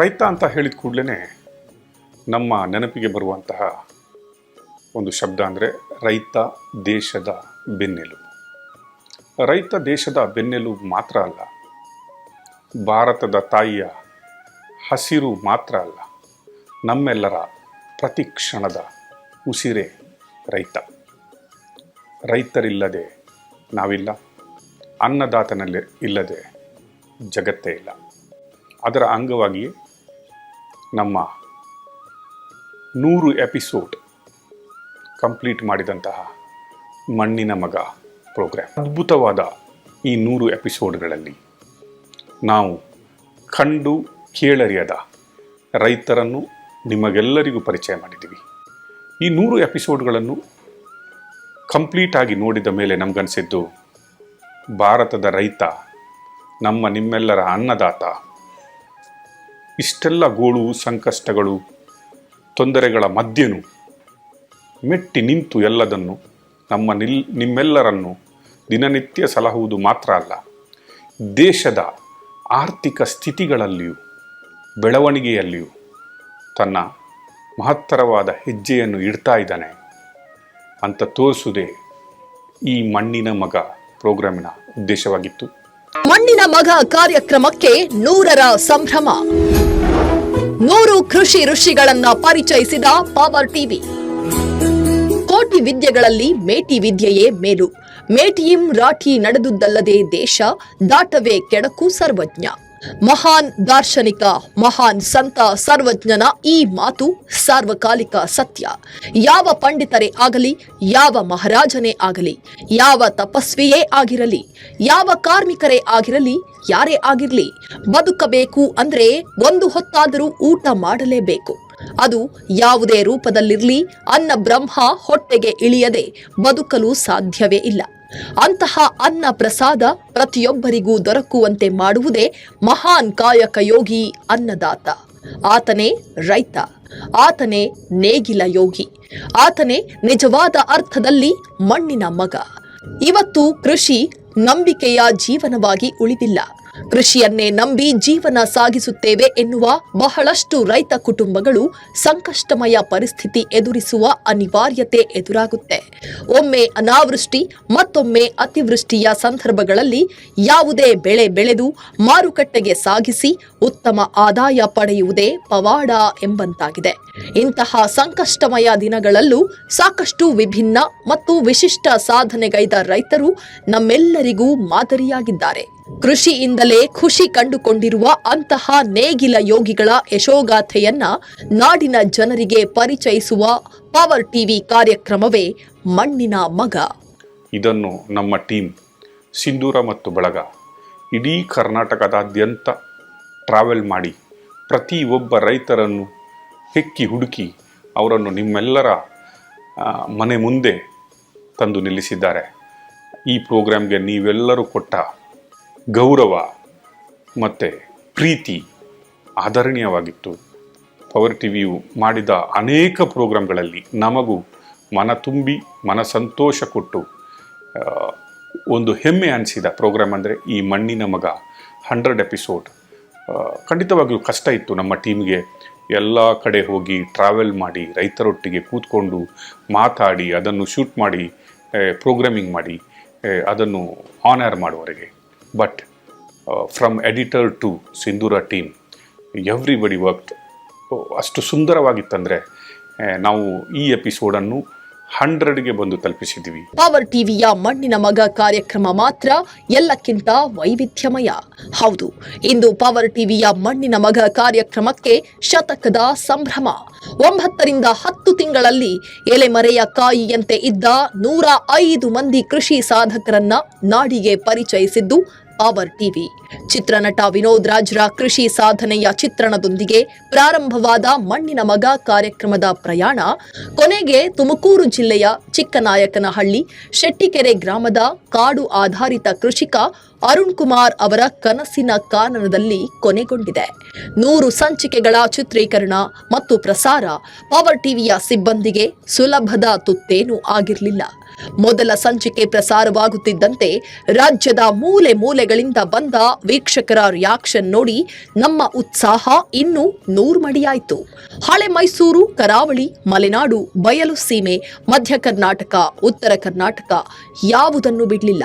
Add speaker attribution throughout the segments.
Speaker 1: ರೈತ ಅಂತ ಹೇಳಿದ ಕೂಡಲೇ ನಮ್ಮ ನೆನಪಿಗೆ ಬರುವಂತಹ ಒಂದು ಶಬ್ದ ಅಂದರೆ ರೈತ ದೇಶದ ಬೆನ್ನೆಲುಬು. ರೈತ ದೇಶದ ಬೆನ್ನೆಲುಬು ಮಾತ್ರ ಅಲ್ಲ, ಭಾರತದ ತಾಯಿಯ ಹಸಿರು ಮಾತ್ರ ಅಲ್ಲ, ನಮ್ಮೆಲ್ಲರ ಪ್ರತಿ ಕ್ಷಣದ ಉಸಿರೇ ರೈತ. ರೈತರಿಲ್ಲದೆ ನಾವಿಲ್ಲ, ಅನ್ನದಾತನಲ್ಲಿ ಇಲ್ಲದೆ ಜಗತ್ತೇ ಇಲ್ಲ. ಅದರ ಅಂಗವಾಗಿ ನಮ್ಮ ನೂರು ಎಪಿಸೋಡ್ ಕಂಪ್ಲೀಟ್ ಮಾಡಿದಂತಹ ಮಣ್ಣಿನ ಮಗ ಪ್ರೋಗ್ರಾಮ್ ಅದ್ಭುತವಾದ ಈ ನೂರು ಎಪಿಸೋಡ್ಗಳಲ್ಲಿ ನಾವು ಕಂಡು ಕೇಳರಿಯದ ರೈತರನ್ನು ನಿಮಗೆಲ್ಲರಿಗೂ ಪರಿಚಯ ಮಾಡಿದ್ದೀವಿ. ಈ ನೂರು ಎಪಿಸೋಡ್ಗಳನ್ನು ಕಂಪ್ಲೀಟ್ ಆಗಿ ನೋಡಿದ ಮೇಲೆ ನಮಗನ್ಸಿದ್ದು, ಭಾರತದ ರೈತ, ನಮ್ಮ ನಿಮ್ಮೆಲ್ಲರ ಅನ್ನದಾತ ಇಷ್ಟೆಲ್ಲ ಗೋಳು, ಸಂಕಷ್ಟಗಳು, ತೊಂದರೆಗಳ ಮಧ್ಯೆನೂ ಮೆಟ್ಟಿ ನಿಂತು ಎಲ್ಲದನ್ನು ನಮ್ಮ ನಿಲ್, ನಿಮ್ಮೆಲ್ಲರನ್ನು ದಿನನಿತ್ಯ ಸಲಹುವುದು ಮಾತ್ರ ಅಲ್ಲ, ದೇಶದ ಆರ್ಥಿಕ ಸ್ಥಿತಿಗಳಲ್ಲಿಯೂ, ಬೆಳವಣಿಗೆಯಲ್ಲಿಯೂ ತನ್ನ ಮಹತ್ತರವಾದ ಹೆಜ್ಜೆಯನ್ನು ಇಡ್ತಾ ಇದ್ದಾನೆ. ಅಂತ ತೋರಿಸುವುದೇ ಈ ಮಣ್ಣಿನ ಮಗ ಪ್ರೋಗ್ರಾಮಿನ ಉದ್ದೇಶವಾಗಿತ್ತು.
Speaker 2: ಮಣ್ಣಿನ ಮಗ ಕಾರ್ಯಕ್ರಮಕ್ಕೆ ನೂರರ ಸಂಭ್ರಮ. ನೂರು ಕೃಷಿ ಋಷಿಗಳನ್ನ ಪರಿಚಯಿಸಿದ ಪವರ್ ಟಿವಿ ಕೋಟಿ ವಿದ್ಯೆಗಳಲ್ಲಿ ಮೇಟಿ ವಿದ್ಯೆಯೇ ಮೇಲು. ಮೇಟಿಯಿಂ ರಾಠಿ ನಡೆದುದಲ್ಲದೆ ದೇಶ ದಾಟವೇ ಕೆಡಕು ಸರ್ವಜ್ಞ. ಮಹಾನ್ ದಾರ್ಶನಿಕ, ಮಹಾನ್ ಸಂತ, ಸರ್ವಜ್ಞನ ಈ ಮಾತು ಸಾರ್ವಕಾಲಿಕ ಸತ್ಯ. ಯಾವ ಪಂಡಿತರೇ ಆಗಲಿ, ಯಾವ ಮಹಾರಾಜನೇ ಆಗಲಿ, ಯಾವ ತಪಸ್ವಿಯೇ ಆಗಿರಲಿ, ಯಾವ ಕಾರ್ಮಿಕರೇ ಆಗಿರಲಿ, ಯಾರೇ ಆಗಿರಲಿ, ಬದುಕಬೇಕು ಅಂದ್ರೆ ಒಂದು ಹೊತ್ತಾದರೂ ಊಟ ಮಾಡಲೇಬೇಕು. ಅದು ಯಾವುದೇ ರೂಪದಲ್ಲಿರಲಿ, ಅನ್ನ ಬ್ರಹ್ಮ ಹೊಟ್ಟೆಗೆ ಇಳಿಯದೆ ಬದುಕಲು ಸಾಧ್ಯವೇ ಇಲ್ಲ. ಅಂತಹ ಅನ್ನ ಪ್ರಸಾದ ಪ್ರತಿಯೊಬ್ಬರಿಗೂ ದೊರಕುವಂತೆ ಮಾಡುವುದೇ ಮಹಾನ್ ಕಾಯಕ ಯೋಗಿ ಅನ್ನದಾತ. ಆತನೇ ರೈತ, ಆತನೇ ನೇಗಿಲ ಯೋಗಿ, ಆತನೇ ನಿಜವಾದ ಅರ್ಥದಲ್ಲಿ ಮಣ್ಣಿನ ಮಗ. ಇವತ್ತು ಕೃಷಿ ನಂಬಿಕೆಯ ಜೀವನವಾಗಿ ಉಳಿದಿಲ್ಲ. ಕೃಷಿಯನ್ನೇ ನಂಬಿ ಜೀವನ ಸಾಗಿಸುತ್ತೇವೆ ಎನ್ನುವ ಬಹಳಷ್ಟು ರೈತ ಕುಟುಂಬಗಳು ಸಂಕಷ್ಟಮಯ ಪರಿಸ್ಥಿತಿ ಎದುರಿಸುವ ಅನಿವಾರ್ಯತೆ ಎದುರಾಗುತ್ತೆ. ಒಮ್ಮೆ ಅನಾವೃಷ್ಟಿ, ಮತ್ತೊಮ್ಮೆ ಅತಿವೃಷ್ಟಿಯ ಸಂದರ್ಭಗಳಲ್ಲಿ ಯಾವುದೇ ಬೆಳೆ ಬೆಳೆದು ಮಾರುಕಟ್ಟೆಗೆ ಸಾಗಿಸಿ ಉತ್ತಮ ಆದಾಯ ಪಡೆಯುವುದೇ ಪವಾಡ ಎಂಬಂತಾಗಿದೆ. ಇಂತಹ ಸಂಕಷ್ಟಮಯ ದಿನಗಳಲ್ಲೂ ಸಾಕಷ್ಟು ವಿಭಿನ್ನ ಮತ್ತು ವಿಶಿಷ್ಟ ಸಾಧನೆಗೈದ ರೈತರು ನಮ್ಮೆಲ್ಲರಿಗೂ ಮಾದರಿಯಾಗಿದ್ದಾರೆ. ಕೃಷಿಯಿಂದಲೇ ಖುಷಿ ಕಂಡುಕೊಂಡಿರುವ ಅಂತಹ ನೇಗಿಲ ಯೋಗಿಗಳ ಯಶೋಗಾಥೆಯನ್ನ ನಾಡಿನ ಜನರಿಗೆ ಪರಿಚಯಿಸುವ ಪವರ್ ಟಿವಿ ಕಾರ್ಯಕ್ರಮವೇ ಮಣ್ಣಿನ ಮಗ.
Speaker 1: ಇದನ್ನು ನಮ್ಮ ಟೀಮ್ ಸಿಂಧೂರ ಮತ್ತು ಬಳಗ ಇಡೀ ಕರ್ನಾಟಕದಾದ್ಯಂತ ಟ್ರಾವೆಲ್ ಮಾಡಿ ಪ್ರತಿ ಒಬ್ಬ ರೈತರನ್ನು ಹೆಕ್ಕಿ ಹುಡುಕಿ ಅವರನ್ನು ನಿಮ್ಮೆಲ್ಲರ ಮನೆ ಮುಂದೆ ತಂದು ನಿಲ್ಲಿಸಿದ್ದಾರೆ. ಈ ಪ್ರೋಗ್ರಾಮ್ಗೆ ನೀವೆಲ್ಲರೂ ಕೊಟ್ಟ ಗೌರವ ಮತ್ತು ಪ್ರೀತಿ ಆದರಣೀಯವಾಗಿತ್ತು. ಪವರ್ ಟಿ ವಿಯು ಮಾಡಿದ ಅನೇಕ ಪ್ರೋಗ್ರಾಮ್ಗಳಲ್ಲಿ ನಮಗೂ ಮನ ತುಂಬಿ ಮನ ಸಂತೋಷ ಕೊಟ್ಟು ಒಂದು ಹೆಮ್ಮೆ ಅನಿಸಿದ ಪ್ರೋಗ್ರಾಮ್ ಅಂದರೆ ಈ ಮಣ್ಣಿನ ಮಗ ಹಂಡ್ರೆಡ್ ಎಪಿಸೋಡ್ ಖಂಡಿತವಾಗಿಯೂ ಕಷ್ಟ ಇತ್ತು ನಮ್ಮ ಟೀಮ್ಗೆ ಎಲ್ಲ ಕಡೆ ಹೋಗಿ ಟ್ರಾವೆಲ್ ಮಾಡಿ, ರೈತರೊಟ್ಟಿಗೆ ಕೂತ್ಕೊಂಡು ಮಾತಾಡಿ, ಅದನ್ನು ಶೂಟ್ ಮಾಡಿ ಪ್ರೋಗ್ರಾಮಿಂಗ್ ಮಾಡಿ ಅದನ್ನು ಆನ್ ಏರ್ ಮಾಡುವವರೆಗೆ. But from editor to Sindhura team everybody work ಅಷ್ಟು ಸುಂದರವಾಗಿತ್ತಂದರೆ ನಾವು ಈ ಎಪಿಸೋಡನ್ನು ಹಂಡ್ರೆಡ್ಗೆ ಬಂದು ತಲುಪಿಸಿದ್ದೀವಿ.
Speaker 2: ಪವರ್ ಟಿವಿಯ ಮಣ್ಣಿನ ಮಗ ಕಾರ್ಯಕ್ರಮ ಮಾತ್ರ ಎಲ್ಲಕ್ಕಿಂತ ವೈವಿಧ್ಯಮಯ. ಹೌದು, ಇಂದು ಪವರ್ ಟಿವಿಯ ಮಣ್ಣಿನ ಮಗ ಕಾರ್ಯಕ್ರಮಕ್ಕೆ ಶತಕದ ಸಂಭ್ರಮ. ಒಂಬತ್ತರಿಂದ ಹತ್ತು ತಿಂಗಳಲ್ಲಿ ಎಲೆಮರೆಯ ಕಾಯಿಯಂತೆ ಇದ್ದ ನೂರ ಐದು ಮಂದಿ ಕೃಷಿ ಸಾಧಕರನ್ನ ನಾಡಿಗೆ ಪರಿಚಯಿಸಿದ್ದು ಪವರ್ ಟಿವಿ ಚಿತ್ರನಟ ವಿನೋದ್ ರಾಜ್ರ ಕೃಷಿ ಸಾಧನೆಯ ಚಿತ್ರಣದೊಂದಿಗೆ ಪ್ರಾರಂಭವಾದ ಮಣ್ಣಿನ ಮಗ ಕಾರ್ಯಕ್ರಮದ ಪ್ರಯಾಣ. ಕೊನೆಗೆ ತುಮಕೂರು ಜಿಲ್ಲೆಯ ಚಿಕ್ಕನಾಯಕನಹಳ್ಳಿ, ಶೆಟ್ಟಿಕೆರೆ ಗ್ರಾಮದ ಕಾಡು ಆಧಾರಿತ ಕೃಷಿಕ ಅರುಣ್ ಕುಮಾರ್ ಅವರ ಕನಸಿನ ಕಾನನದಲ್ಲಿ ಕೊನೆಗೊಂಡಿದೆ. ನೂರು ಸಂಚಿಕೆಗಳ ಚಿತ್ರೀಕರಣ ಮತ್ತು ಪ್ರಸಾರ ಪವರ್ ಟಿವಿಯ ಸಿಬ್ಬಂದಿಗೆ ಸುಲಭದ ತುತ್ತೇನೂ ಆಗಿರಲಿಲ್ಲ. ಮೊದಲ ಸಂಚಿಕೆ ಪ್ರಸಾರವಾಗುತ್ತಿದ್ದಂತೆ ರಾಜ್ಯದ ಮೂಲೆ ಮೂಲೆಗಳಿಂದ ಬಂದ ವೀಕ್ಷಕರ ರಿಯಾಕ್ಷನ್ ನೋಡಿ ನಮ್ಮ ಉತ್ಸಾಹ ಇನ್ನೂ ನೂರ್ಮಡಿಯಾಯಿತು ಹಳೆ ಮೈಸೂರು, ಕರಾವಳಿ, ಮಲೆನಾಡು, ಬಯಲು ಸೀಮೆ, ಮಧ್ಯ ಕರ್ನಾಟಕ, ಉತ್ತರ ಕರ್ನಾಟಕ ಯಾವುದನ್ನು ಬಿಡಲಿಲ್ಲ.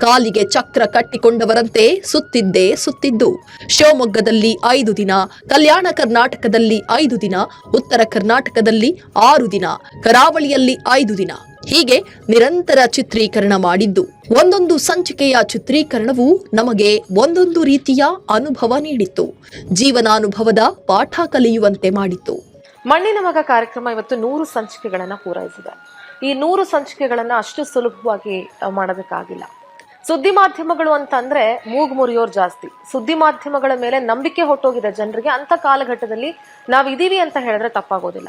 Speaker 2: ಕಾಲಿಗೆ ಚಕ್ರ ಕಟ್ಟಿಕೊಂಡವರಂತೆ ಸುತ್ತಿದ್ದೇ ಸುತ್ತಿದ್ದು. ಶಿವಮೊಗ್ಗದಲ್ಲಿ ಐದು ದಿನ, ಕಲ್ಯಾಣ ಕರ್ನಾಟಕದಲ್ಲಿ ಐದು ದಿನ, ಉತ್ತರ ಕರ್ನಾಟಕದಲ್ಲಿ ಆರು ದಿನ, ಕರಾವಳಿಯಲ್ಲಿ ಐದು ದಿನ. ಹೀಗೆ ನಿರಂತರ ಚಿತ್ರೀಕರಣ ಮಾಡಿದ್ದು. ಒಂದೊಂದು ಸಂಚಿಕೆಯ ಚಿತ್ರೀಕರಣವು ನಮಗೆ ಒಂದೊಂದು ರೀತಿಯ ಅನುಭವ ನೀಡಿತ್ತು. ಜೀವನಾನುಭವದ ಪಾಠ ಕಲಿಯುವಂತೆ ಮಾಡಿತ್ತು.
Speaker 3: ಮಣ್ಣಿನ ಮಗ ಕಾರ್ಯಕ್ರಮ ಇವತ್ತು ನೂರು ಸಂಚಿಕೆಗಳನ್ನು ಪೂರೈಸಿದೆ. ಈ ನೂರು ಸಂಚಿಕೆಗಳನ್ನು ಅಷ್ಟು ಸುಲಭವಾಗಿ ಮಾಡೋದಕ್ಕಾಗಿಲ್ಲ. ಸುದ್ದಿ ಮಾಧ್ಯಮಗಳು ಅಂತಂದ್ರೆ ಮೂಗು ಮುರಿಯೋರು ಜಾಸ್ತಿ. ಸುದ್ದಿ ಮಾಧ್ಯಮಗಳ ಮೇಲೆ ನಂಬಿಕೆ ಹೊಟ್ಟೋಗಿದೆ ಜನರಿಗೆ. ಅಂತ ಕಾಲಘಟ್ಟದಲ್ಲಿ ನಾವು ಅಂತ ಹೇಳಿದ್ರೆ ತಪ್ಪಾಗೋದಿಲ್ಲ.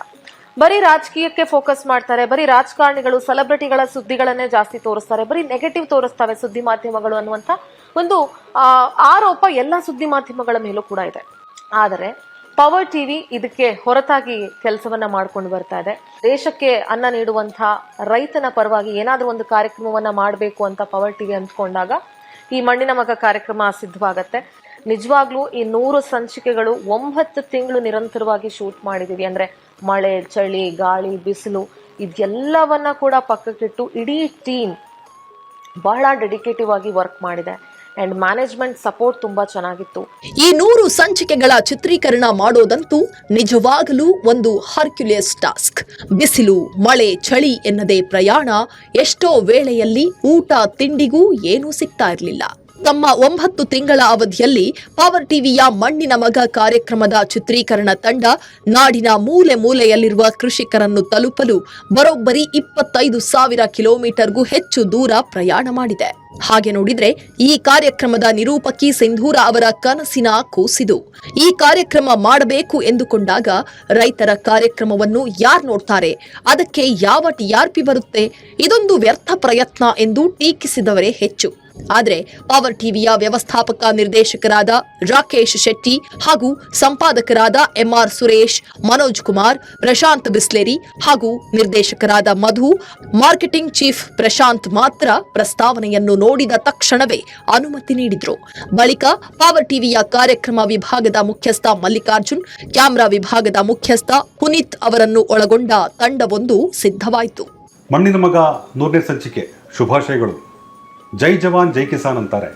Speaker 3: ಬರೀ ರಾಜಕೀಯಕ್ಕೆ ಫೋಕಸ್ ಮಾಡ್ತಾರೆ, ಬರೀ ರಾಜಕಾರಣಿಗಳು ಸೆಲೆಬ್ರಿಟಿಗಳ ಸುದ್ದಿಗಳನ್ನೇ ಜಾಸ್ತಿ ತೋರಿಸ್ತಾರೆ, ಬರೀ ನೆಗೆಟಿವ್ ತೋರಿಸ್ತವೆ ಸುದ್ದಿ ಮಾಧ್ಯಮಗಳು ಅನ್ನುವಂಥ ಒಂದು ಆರೋಪ ಎಲ್ಲ ಸುದ್ದಿ ಮಾಧ್ಯಮಗಳ ಮೇಲೂ ಕೂಡ ಇದೆ. ಆದರೆ ಪವರ್ ಟಿವಿ ಇದಕ್ಕೆ ಹೊರತಾಗಿ ಕೆಲಸವನ್ನ ಮಾಡ್ಕೊಂಡು ಬರ್ತಾ ಇದೆ. ದೇಶಕ್ಕೆ ಅನ್ನ ನೀಡುವಂತ ರೈತನ ಪರವಾಗಿ ಏನಾದರೂ ಒಂದು ಕಾರ್ಯಕ್ರಮವನ್ನ ಮಾಡಬೇಕು ಅಂತ ಪವರ್ ಟಿವಿ ಅಂದ್ಕೊಂಡಾಗ ಈ ಮಣ್ಣಿನ ಮಗ ಕಾರ್ಯಕ್ರಮ ಸಿದ್ಧವಾಗತ್ತೆ. ನಿಜವಾಗ್ಲೂ ಈ ನೂರು ಸಂಚಿಕೆಗಳು ಒಂಬತ್ತು ತಿಂಗಳು ನಿರಂತರವಾಗಿ ಶೂಟ್ ಮಾಡಿದೀವಿ. ಅಂದ್ರೆ ಮಳೆ, ಚಳಿ, ಗಾಳಿ, ಬಿಸಿಲು ಇದೆಲ್ಲವನ್ನ ಕೂಡ ಪಕ್ಕಕ್ಕಿಟ್ಟು ಇಡೀ ಟೀಮ್ ಬಹಳ ಡೆಡಿಕೇಟಿವ್ ಆಗಿ ವರ್ಕ್ ಮಾಡಿದೆ. ಅಂಡ್ ಮ್ಯಾನೇಜ್ಮೆಂಟ್ ಸಪೋರ್ಟ್ ತುಂಬಾ ಚೆನ್ನಾಗಿತ್ತು.
Speaker 2: ಈ ನೂರು ಸಂಚಿಕೆಗಳ ಚಿತ್ರೀಕರಣ ಮಾಡೋದಂತೂ ನಿಜವಾಗಲೂ ಒಂದು ಹರ್ಕ್ಯುಲಿಯಸ್ ಟಾಸ್ಕ್ ಬಿಸಿಲು, ಮಳೆ, ಚಳಿ ಎನ್ನದೇ ಪ್ರಯಾಣ ಎಷ್ಟೋ ವೇಳೆಯಲ್ಲಿ ಊಟ, ತಿಂಡಿಗೂ ಏನೂ ಸಿಗ್ತಾ ಇರಲಿಲ್ಲ. ತಮ್ಮ ಒಂಬತ್ತು ತಿಂಗಳ ಅವಧಿಯಲ್ಲಿ ಪವರ್ ಟಿವಿಯ ಮಣ್ಣಿನ ಮಗ ಕಾರ್ಯಕ್ರಮದ ಚಿತ್ರೀಕರಣ ತಂಡ ನಾಡಿನ ಮೂಲೆ ಮೂಲೆಯಲ್ಲಿರುವ ಕೃಷಿಕರನ್ನು ತಲುಪಲು ಬರೋಬ್ಬರಿ ಇಪ್ಪತ್ತೈದು ಸಾವಿರ ಕಿಲೋಮೀಟರ್ಗೂ ಹೆಚ್ಚು ದೂರ ಪ್ರಯಾಣ ಮಾಡಿದೆ. ಹಾಗೆ ನೋಡಿದ್ರೆ ಈ ಕಾರ್ಯಕ್ರಮದ ನಿರೂಪಕಿ ಸಿಂಧೂರ ಅವರ ಕನಸಿನ ಕೂಸಿದು. ಈ ಕಾರ್ಯಕ್ರಮ ಮಾಡಬೇಕು ಎಂದುಕೊಂಡಾಗ ರೈತರ ಕಾರ್ಯಕ್ರಮವನ್ನು ಯಾರು ನೋಡ್ತಾರೆ? ಅದಕ್ಕೆ ಯಾವ ಟಿಆರ್ಪಿ ಬರುತ್ತೆ? ಇದೊಂದು ವ್ಯರ್ಥ ಪ್ರಯತ್ನ ಎಂದು ಟೀಕಿಸಿದವರೇ ಹೆಚ್ಚು. ಆದರೆ ಪವರ್ ಟಿವಿಯ ವ್ಯವಸ್ಥಾಪಕ ನಿರ್ದೇಶಕರಾದ ರಾಕೇಶ್ ಶೆಟ್ಟಿ ಹಾಗೂ ಸಂಪಾದಕರಾದ M R Suresh, Manoj Kumar, Prashanth Bisleri ಹಾಗೂ ನಿರ್ದೇಶಕರಾದ ಮಧು, ಮಾರ್ಕೆಟಿಂಗ್ ಚೀಫ್ ಪ್ರಶಾಂತ್ ಮಾತ್ರ ಪ್ರಸ್ತಾವನೆಯನ್ನು ನೋಡಿದ ತಕ್ಷಣವೇ ಅನುಮತಿ ನೀಡಿದ್ರು. ಬಳಿಕ ಪವರ್ ಟಿವಿಯ ಕಾರ್ಯಕ್ರಮ ವಿಭಾಗದ ಮುಖ್ಯಸ್ಥ ಮಲ್ಲಿಕಾರ್ಜುನ್, ಕ್ಯಾಮೆರಾ ವಿಭಾಗದ ಮುಖ್ಯಸ್ಥ ಪುನೀತ್ ಅವರನ್ನು ಒಳಗೊಂಡ ತಂಡವೊಂದು ಸಿದ್ಧವಾಯಿತು.
Speaker 4: ಮಣ್ಣಿನ ಮಗ ನೂರನೇ ಸಂಚಿಕೆ. ಶುಭಾಶಯಗಳು. ಜೈ ಜವಾನ್, ಜೈ ಕಿಸಾನ್ ಅಂತಾರೆ.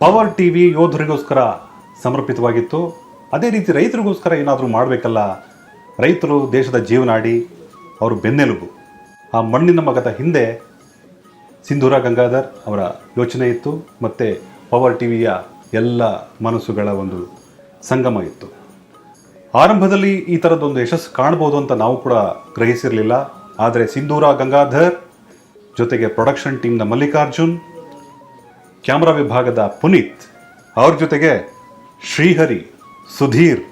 Speaker 4: ಪವರ್ ಟಿ ವಿ ಯೋಧರಿಗೋಸ್ಕರ ಸಮರ್ಪಿತವಾಗಿತ್ತು. ಅದೇ ರೀತಿ ರೈತರಿಗೋಸ್ಕರ ಏನಾದರೂ ಮಾಡಬೇಕಲ್ಲ, ರೈತರು ದೇಶದ ಜೀವನಾಡಿ ಅವರು ಬೆನ್ನೆಲುಬು. ಆ ಮಣ್ಣಿನ ಮಗದ ಹಿಂದೆ ಸಿಂಧೂರ ಗಂಗಾಧರ್ ಅವರ ಯೋಚನೆ ಇತ್ತು. ಮತ್ತು ಪವರ್ ಟಿ ವಿಯ ಎಲ್ಲ ಮನಸ್ಸುಗಳ ಒಂದು ಸಂಗಮ ಇತ್ತು. ಆರಂಭದಲ್ಲಿ ಈ ಥರದ್ದೊಂದು ಯಶಸ್ಸು ಕಾಣ್ಬೋದು ಅಂತ ನಾವು ಕೂಡ ಗ್ರಹಿಸಿರಲಿಲ್ಲ. ಆದರೆ ಸಿಂಧೂರ ಗಂಗಾಧರ್ ಜೊತೆಗೆ ಪ್ರೊಡಕ್ಷನ್ ಟೀಮ್ನ ಮಲ್ಲಿಕಾರ್ಜುನ್ ಕ್ಯಾಮ್ರಾ ವಿಭಾಗದ ಪುನೀತ್, ಅವ್ರ ಜೊತೆಗೆ ಶ್ರೀಹರಿ, ಸುಧೀರ್,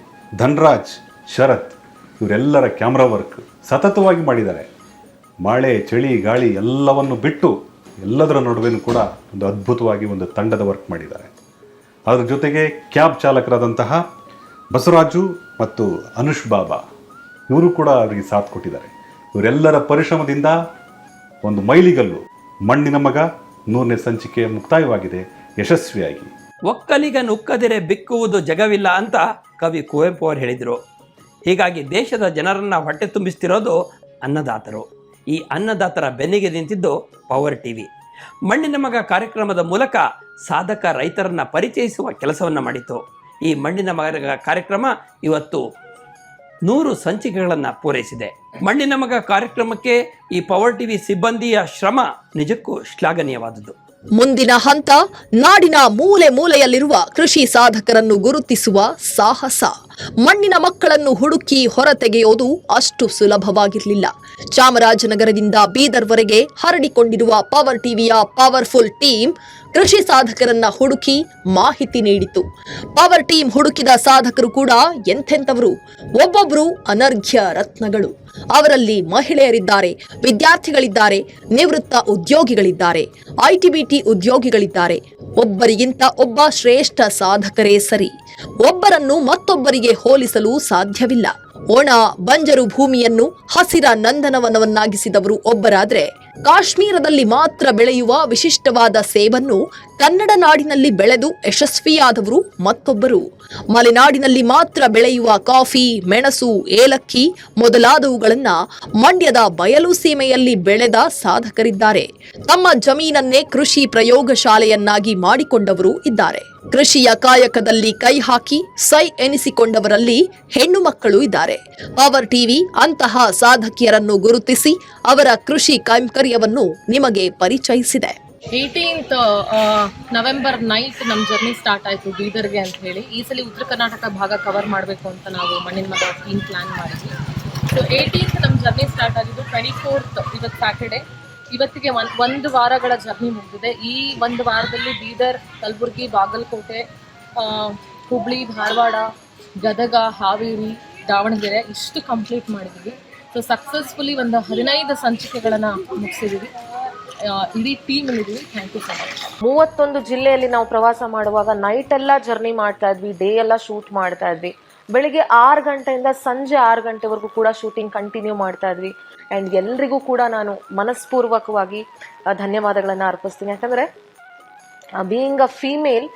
Speaker 4: ಧನ್ರಾಜ್, ಶರತ್ ಇವರೆಲ್ಲರ ಕ್ಯಾಮ್ರಾ ವರ್ಕ್ ಸತತವಾಗಿ ಮಾಡಿದ್ದಾರೆ. ಮಳೆ, ಚಳಿ, ಗಾಳಿ ಎಲ್ಲವನ್ನು ಬಿಟ್ಟು ಎಲ್ಲದರ ನಡುವೆ ಕೂಡ ಒಂದು ಅದ್ಭುತವಾಗಿ ಒಂದು ತಂಡದ ವರ್ಕ್ ಮಾಡಿದ್ದಾರೆ. ಅದರ ಜೊತೆಗೆ ಕ್ಯಾಬ್ ಚಾಲಕರಾದಂತಹ ಬಸವರಾಜು ಮತ್ತು ಅನುಷ್ ಬಾಬಾ ಇವರು ಕೂಡ ಅವರಿಗೆ ಸಾಥ್ ಕೊಟ್ಟಿದ್ದಾರೆ. ಇವರೆಲ್ಲರ ಪರಿಶ್ರಮದಿಂದ ಒಂದು ಮೈಲಿಗಲ್ಲು, ಮಣ್ಣಿನ ಮಗ, ನೂರನೇ ಸಂಚಿಕೆ ಮುಕ್ತಾಯವಾಗಿದೆ, ಯಶಸ್ವಿಯಾಗಿ.
Speaker 5: ಒಕ್ಕಲಿಗ ನುಕ್ಕದಿರೆ ಬಿಕ್ಕುವುದು ಜಗವಿಲ್ಲ ಅಂತ ಕವಿ ಕುವೆಂಪು ಅವರು ಹೇಳಿದರು. ಹೀಗಾಗಿ ದೇಶದ ಜನರನ್ನು ಹೊಟ್ಟೆ ತುಂಬಿಸ್ತಿರೋದು ಅನ್ನದಾತರು. ಈ ಅನ್ನದಾತರ ಬೆನ್ನಿಗೆ ನಿಂತಿದ್ದು ಪವರ್ ಟಿವಿ ಮಣ್ಣಿನ ಮಗ ಕಾರ್ಯಕ್ರಮದ ಮೂಲಕ ಸಾಧಕ ರೈತರನ್ನ ಪರಿಚಯಿಸುವ ಕೆಲಸವನ್ನು ಮಾಡಿತು ಈ ಮಣ್ಣಿನ ಮಗ ಕಾರ್ಯಕ್ರಮ ಇವತ್ತು ನೂರು ಸಂಚಿಕೆಗಳನ್ನು ಪೂರೈಸಿದೆ. ಮಣ್ಣಿನ ಮಗ ಕಾರ್ಯಕ್ರಮಕ್ಕೆ ಈ ಪವರ್ ಟಿವಿ ಸಿಬ್ಬಂದಿಯ ಶ್ರಮ ನಿಜಕ್ಕೂ ಶ್ಲಾಘನೀಯವಾದದ್ದು.
Speaker 2: ಮುಂದಿನ ಹಂತ, ನಾಡಿನ ಮೂಲೆ ಮೂಲೆಯಲ್ಲಿರುವ ಕೃಷಿ ಸಾಧಕರನ್ನು ಗುರುತಿಸುವ ಸಾಹಸ. ಮಣ್ಣಿನ ಮಕ್ಕಳನ್ನು ಹುಡುಕಿ ಹೊರತೆಗೆಯೋದು ಅಷ್ಟು ಸುಲಭವಾಗಿರಲಿಲ್ಲ. ಚಾಮರಾಜನಗರದಿಂದ ಬೀದರ್ವರೆಗೆ ಹರಡಿಕೊಂಡಿರುವ ಪವರ್ ಟಿವಿಯ ಪವರ್ಫುಲ್ ಟೀಮ್ ಕೃಷಿ ಸಾಧಕರನ್ನ ಹುಡುಕಿ ಮಾಹಿತಿ ನೀಡಿತು. ಪವರ್ ಟೀಮ್ ಹುಡುಕಿದ ಸಾಧಕರು ಕೂಡ ಎಂಥೆಂಥವರು. ಒಬ್ಬೊಬ್ರು ಅನರ್ಘ್ಯ ರತ್ನಗಳು. ಅವರಲ್ಲಿ ಮಹಿಳೆಯರಿದ್ದಾರೆ, ವಿದ್ಯಾರ್ಥಿಗಳಿದ್ದಾರೆ, ನಿವೃತ್ತ ಉದ್ಯೋಗಿಗಳಿದ್ದಾರೆ ಐಟಿಬಿಟಿ ಉದ್ಯೋಗಿಗಳಿದ್ದಾರೆ. ಒಬ್ಬರಿಗಿಂತ ಒಬ್ಬ ಶ್ರೇಷ್ಠ ಸಾಧಕರೇ ಸರಿ. ಒಬ್ಬರನ್ನು ಮತ್ತೊಬ್ಬರಿಗೆ ಹೋಲಿಸಲು ಸಾಧ್ಯವಿಲ್ಲ. ಒಣ ಬಂಜರು ಭೂಮಿಯನ್ನು ಹಸಿರ ನಂದನವನವನ್ನಾಗಿಸಿದವರು ಒಬ್ಬರಾದರೆ, ಕಾಶ್ಮೀರದಲ್ಲಿ ಮಾತ್ರ ಬೆಳೆಯುವ ವಿಶಿಷ್ಟವಾದ ಸೇಬನ್ನು ಕನ್ನಡ ನಾಡಿನಲ್ಲಿ ಬೆಳೆದು ಯಶಸ್ವಿಯಾದವರು ಮತ್ತೊಬ್ಬರು. ಮಲೆನಾಡಿನಲ್ಲಿ ಮಾತ್ರ ಬೆಳೆಯುವ ಕಾಫಿ, ಮೆಣಸು, ಏಲಕ್ಕಿ ಮೊದಲಾದವುಗಳನ್ನ ಮಂಡ್ಯದ ಬಯಲು ಸೀಮೆಯಲ್ಲಿ ಬೆಳೆದ ಸಾಧಕರಿದ್ದಾರೆ. ತಮ್ಮ ಜಮೀನನ್ನೇ ಕೃಷಿ ಪ್ರಯೋಗಶಾಲೆಯನ್ನಾಗಿ ಮಾಡಿಕೊಂಡವರು ಇದ್ದಾರೆ. ಕೃಷಿಯ ಕಾಯಕದಲ್ಲಿ ಕೈ ಹಾಕಿ ಸೈ ಎನಿಸಿಕೊಂಡವರಲ್ಲಿ ಹೆಣ್ಣು ಮಕ್ಕಳು ಇದ್ದಾರೆ. ಪವರ್ ಟಿವಿ ಅಂತಹ ಸಾಧಕಿಯರನ್ನು ಗುರುತಿಸಿ ಅವರ ಕೃಷಿ ಕೈಂಕರ್ಯವನ್ನು ನಿಮಗೆ ಪರಿಚಯಿಸಿದೆ.
Speaker 6: ಏಯ್ಟೀನ್ತ್ ನವೆಂಬರ್ ನೈಟ್ ನಮ್ಮ ಜರ್ನಿ ಸ್ಟಾರ್ಟ್ ಆಯಿತು ಬೀದರ್ಗೆ ಅಂತ ಹೇಳಿ. ಈ ಸಲ ಉತ್ತರ ಕರ್ನಾಟಕ ಭಾಗ ಕವರ್ ಮಾಡಬೇಕು ಅಂತ ನಾವು ಮಣ್ಣಿನ ಮಗ ಟೀಮ್ ಪ್ಲ್ಯಾನ್ ಮಾಡಿದ್ವಿ. ಸೊ ಏಯ್ಟೀನ್ತ್ ನಮ್ಮ ಜರ್ನಿ ಸ್ಟಾರ್ಟ್ ಆಗಿದ್ದು ಟ್ವೆಂಟಿ ಫೋರ್ತ್ ಇವತ್ತು ಸ್ಯಾಟರ್ಡೆ ಇವತ್ತಿಗೆ ಒಂದು ವಾರಗಳ ಜರ್ನಿ ಮುಗಿದಿದೆ. ಈ ಒಂದು ವಾರದಲ್ಲಿ ಬೀದರ್, ಕಲಬುರಗಿ, ಬಾಗಲಕೋಟೆ ಹುಬ್ಳಿ, ಧಾರವಾಡ, ಗದಗ, ಹಾವೇರಿ, ದಾವಣಗೆರೆ ಇಷ್ಟು ಕಂಪ್ಲೀಟ್ ಮಾಡಿದ್ದೀವಿ ಸೊ ಸಕ್ಸಸ್ಫುಲಿ ಒಂದು ಹದಿನೈದು ಸಂಚಿಕೆಗಳನ್ನು ಮುಗಿಸಿದ್ದೀವಿ ಇಡೀ ಟೀಮ್ ಇದ್ದೀವಿ ಥ್ಯಾಂಕ್ ಯು ಸೊ ಮಚ್
Speaker 3: ಮೂವತ್ತೊಂದು ಜಿಲ್ಲೆಯಲ್ಲಿ ನಾವು ಪ್ರವಾಸ ಮಾಡುವಾಗ ನೈಟ್ ಎಲ್ಲ ಜರ್ನಿ ಮಾಡ್ತಾ ಇದ್ವಿ ಡೇ ಎಲ್ಲ ಶೂಟ್ ಮಾಡ್ತಾ ಇದ್ವಿ. ಬೆಳಿಗ್ಗೆ ಆರು ಗಂಟೆಯಿಂದ ಸಂಜೆ ಆರು ಗಂಟೆವರೆಗೂ ಕೂಡ ಶೂಟಿಂಗ್ ಕಂಟಿನ್ಯೂ ಮಾಡ್ತಾ ಇದ್ವಿ. ಆ್ಯಂಡ್ ಎಲ್ರಿಗೂ ಕೂಡ ನಾನು ಮನಸ್ಪೂರ್ವಕವಾಗಿ ಧನ್ಯವಾದಗಳನ್ನು ಅರ್ಪಿಸ್ತೀನಿ. ಯಾಕಂದರೆ ಬೀಯಿಂಗ್ ಅ ಫೀಮೇಲ್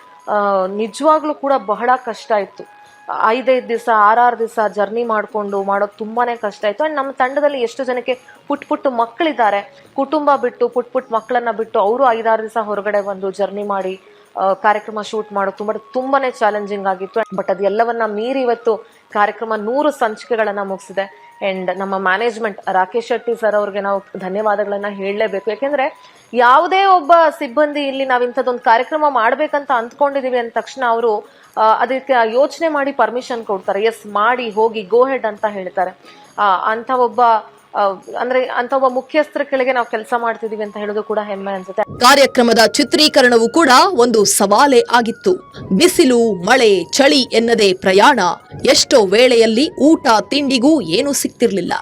Speaker 3: ನಿಜವಾಗ್ಲೂ ಕೂಡ ಬಹಳ ಕಷ್ಟ ಇತ್ತು. ಐದೈದು ದಿವಸ, ಆರಾರು ದಿವಸ ಜರ್ನಿ ಮಾಡಿಕೊಂಡು ಮಾಡೋದು ತುಂಬಾ ಕಷ್ಟ ಆಯಿತು ಆ್ಯಂಡ್ ನಮ್ಮ ತಂಡದಲ್ಲಿ ಎಷ್ಟು ಜನಕ್ಕೆ ಪುಟ್ ಪುಟ್ಟು ಮಕ್ಕಳಿದ್ದಾರೆ, ಕುಟುಂಬ ಬಿಟ್ಟು ಪುಟ್ ಪುಟ್ ಮಕ್ಕಳನ್ನು ಬಿಟ್ಟು ಅವರು ಐದಾರು ದಿವಸ ಹೊರಗಡೆ ಬಂದು ಜರ್ನಿ ಮಾಡಿ ಕಾರ್ಯಕ್ರಮ ಶೂಟ್ ಮಾಡೋದು ತುಂಬ, ತುಂಬಾನೇ ಚಾಲೆಂಜಿಂಗ್ ಆಗಿತ್ತು. ಬಟ್ ಅದೆಲ್ಲವನ್ನ ಮೀರಿ ಇವತ್ತು ಕಾರ್ಯಕ್ರಮ ನೂರು ಸಂಚಿಕೆಗಳನ್ನು ಮುಗಿಸಿದೆ. ಅಂಡ್ ನಮ್ಮ ಮ್ಯಾನೇಜ್ಮೆಂಟ್ ರಾಕೇಶ್ ಶೆಟ್ಟಿ ಸರ್ ಅವ್ರಿಗೆ ನಾವು ಧನ್ಯವಾದಗಳನ್ನ ಹೇಳಲೇಬೇಕು. ಯಾಕೆಂದ್ರೆ ಯಾವುದೇ ಒಬ್ಬ ಸಿಬ್ಬಂದಿ ಇಲ್ಲಿ ನಾವು ಇಂಥದ್ದೊಂದು ಕಾರ್ಯಕ್ರಮ ಮಾಡ್ಬೇಕಂತ ಅಂದ್ಕೊಂಡಿದೀವಿ ಅಂದ ತಕ್ಷಣ ಅವರು ಅದಕ್ಕೆ ಯೋಚನೆ ಮಾಡಿ ಪರ್ಮಿಷನ್ ಕೊಡ್ತಾರೆ. ಎಸ್ ಮಾಡಿ, ಹೋಗಿ ಗೋ ಹೆಡ್ ಅಂತ ಹೇಳ್ತಾರೆ. ಅಂಥ ಒಬ್ಬ ಅಂದ್ರೆ ಅಂತ ಒಬ್ಬ ಮುಖ್ಯಸ್ಥರ ಕೆಳಗೆ ನಾವು ಕೆಲಸ ಮಾಡ್ತಿದೀವಿ ಅಂತ ಹೇಳೋದು ಕೂಡ ಹೆಮ್ಮೆ ಅನ್ಸುತ್ತೆ.
Speaker 2: ಕಾರ್ಯಕ್ರಮದ ಚಿತ್ರೀಕರಣವು ಕೂಡ ಒಂದು ಸವಾಲೇ ಆಗಿತ್ತು. ಬಿಸಿಲು, ಮಳೆ, ಚಳಿ ಎನ್ನದೇ ಪ್ರಯಾಣ. ಎಷ್ಟೋ ವೇಳೆಯಲ್ಲಿ ಊಟ, ತಿಂಡಿಗೂ ಏನೂ ಸಿಕ್ತಿರ್ಲಿಲ್ಲ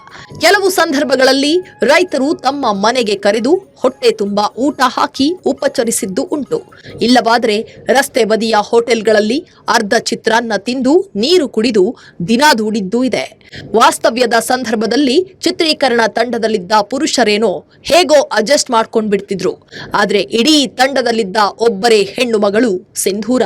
Speaker 2: ಕೆಲವು ಸಂದರ್ಭಗಳಲ್ಲಿ ರೈತರು ತಮ್ಮ ಮನೆಗೆ ಕರೆದು ಹೊಟ್ಟೆ ತುಂಬಾ ಊಟ ಹಾಕಿ ಉಪಚರಿಸಿದ್ದು ಉಂಟು. ಇಲ್ಲವಾದರೆ ರಸ್ತೆ ಬದಿಯ ಹೋಟೆಲ್ಗಳಲ್ಲಿ ಅರ್ಧ ಚಿತ್ರಾನ್ನ ತಿಂದು ನೀರು ಕುಡಿದು ದಿನ ದೂಡಿದ್ದೂ ಇದೆ. ವಾಸ್ತವ್ಯದ ಸಂದರ್ಭದಲ್ಲಿ ಚಿತ್ರೀಕರಣ ತಂಡದಲ್ಲಿದ್ದ ಪುರುಷರೇನೋ ಹೇಗೋ ಅಡ್ಜಸ್ಟ್ ಮಾಡ್ಕೊಂಡ್ ಬಿಡ್ತಿದ್ರು ಆದ್ರೆ ಇಡೀ ತಂಡದಲ್ಲಿದ್ದ ಒಬ್ಬರೇ ಹೆಣ್ಣು ಮಗಳು ಸಿಂಧೂರ.